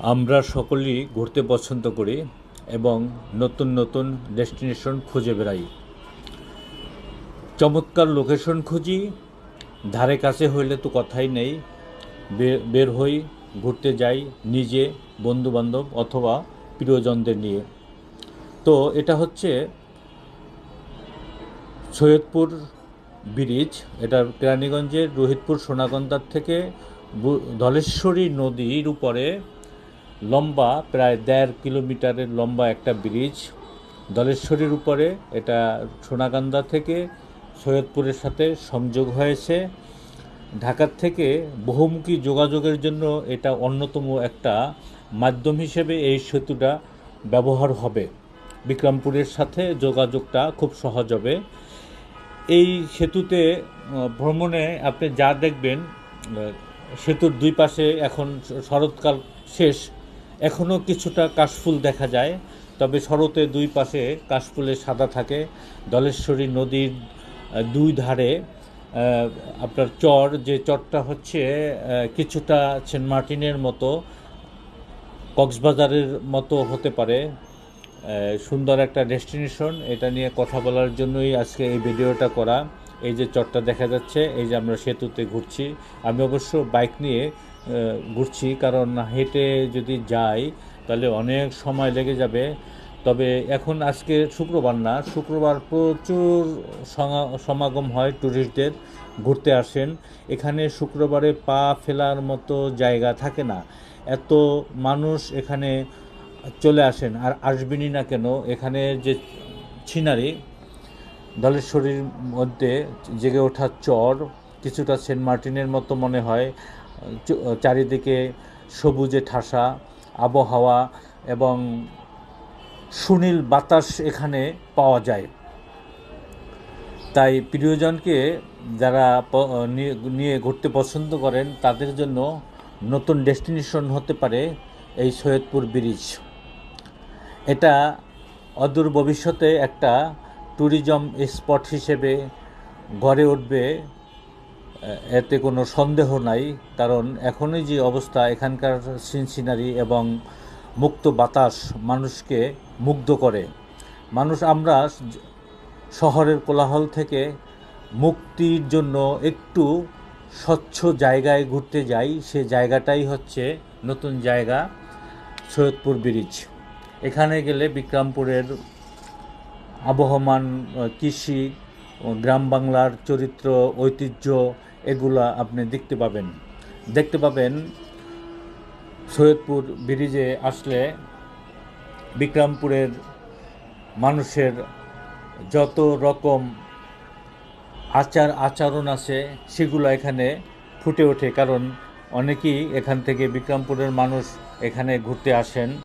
আমরা সকলেই ঘুরতে পছন্দ করি এবং নতুন নতুন ডেস্টিনেশন খুঁজে বেড়াই। চমৎকার লোকেশন খুঁজি, ধারে কাছে হইলে তো কথাই নেই বের হই, ঘুরতে যাই নিজে, বন্ধুবান্ধব অথবা প্রিয়জনদের নিয়ে। তো এটা হচ্ছে সৈয়দপুর ব্রিজ, এটা কেরানীগঞ্জের রোহিতপুর সোনাগন্দার থেকে ধলেশ্বরী নদীর উপরে লম্বা, প্রায় দেড় কিলোমিটারের লম্বা একটা ব্রিজ। দলেশ্বরীর উপরে, এটা সোনাকান্দা থেকে সৈয়দপুরের সাথে সংযোগ হয়েছে। ঢাকার থেকে বহুমুখী যোগাযোগের জন্য এটা অন্যতম একটা মাধ্যম হিসেবে এই সেতুটা ব্যবহার হবে। বিক্রমপুরের সাথে যোগাযোগটা খুব সহজ হবে। এই সেতুতে ভ্রমণে আপনি যা দেখবেন সেতুর দুই পাশে এখন শরৎকাল শেষ। এখনও কিছুটা কাশফুল দেখা যায়, তবে শরতে দুই পাশে কাশফুলে সাদা থাকে। দলেশ্বরী নদীর দুই ধারে আপনার চর, যে চরটা হচ্ছে কিছুটা সেন্ট মার্টিনের মতো, কক্সবাজারের মতো হতে পারে। সুন্দর একটা ডেস্টিনেশন। এটা নিয়ে কথা বলার জন্যই আজকে এই ভিডিওটা করা। এই যে চরটা দেখা যাচ্ছে, এই যে আমরা সেতুতে ঘুরছি। আমি অবশ্য বাইক নিয়ে ঘুরছি, কারণ হেঁটে যদি যাই, তাহলে অনেক সময় লেগে যাবে। তবে এখন আজকে শুক্রবার না, শুক্রবার প্রচুর সমাগম হয় ট্যুরিস্টদের ঘুরতে আসেন। এখানে শুক্রবারে পা ফেলার মতো জায়গা থাকে না। এত মানুষ এখানে চলে আসেন, আর আসবেনই না কেন? এখানে যে ছিনারি ধলেশ্বরীর মধ্যে জেগে ওঠা চর কিছুটা সেন্ট মার্টিনের মতো মনে হয় চারিদিকে সবুজে ঠাসা আবহাওয়া এবং সুনীল বাতাস এখানে পাওয়া যায়। তাই প্রিয়জনকে যারা নিয়ে ঘুরতে পছন্দ করেন, তাদের জন্য নতুন ডেস্টিনেশন হতে পারে এই সৈয়দপুর ব্রিজ। এটা অদূর ভবিষ্যতে একটা ট্যুরিজম স্পট হিসেবে গড়ে উঠবে এতে কোনো সন্দেহ নাই, কারণ এখনই যে অবস্থা এখানকার সিন সিনারি এবং মুক্ত বাতাস মানুষকে মুগ্ধ করে। মানুষ আমরা শহরের কোলাহল থেকে মুক্তির জন্য একটু স্বচ্ছ জায়গায় ঘুরতে যাই, সে জায়গাটাই হচ্ছে নতুন জায়গা সৈয়দপুর ব্রিজ। এখানে গেলে বিক্রমপুরের আবহমান কৃষি গ্রাম বাংলার চরিত্র, ঐতিহ্য, এগুলা আপনি দেখতে পাবেন। দেখতে পাবেন সৈয়দপুর ব্রিজে আসলে বিক্রমপুরের মানুষের যত রকম আচার আচরণ আছে, সেগুলো এখানে ফুটে ওঠে। কারণ অনেকেই এখান থেকে বিক্রমপুরের মানুষ এখানে ঘুরতে আসেন।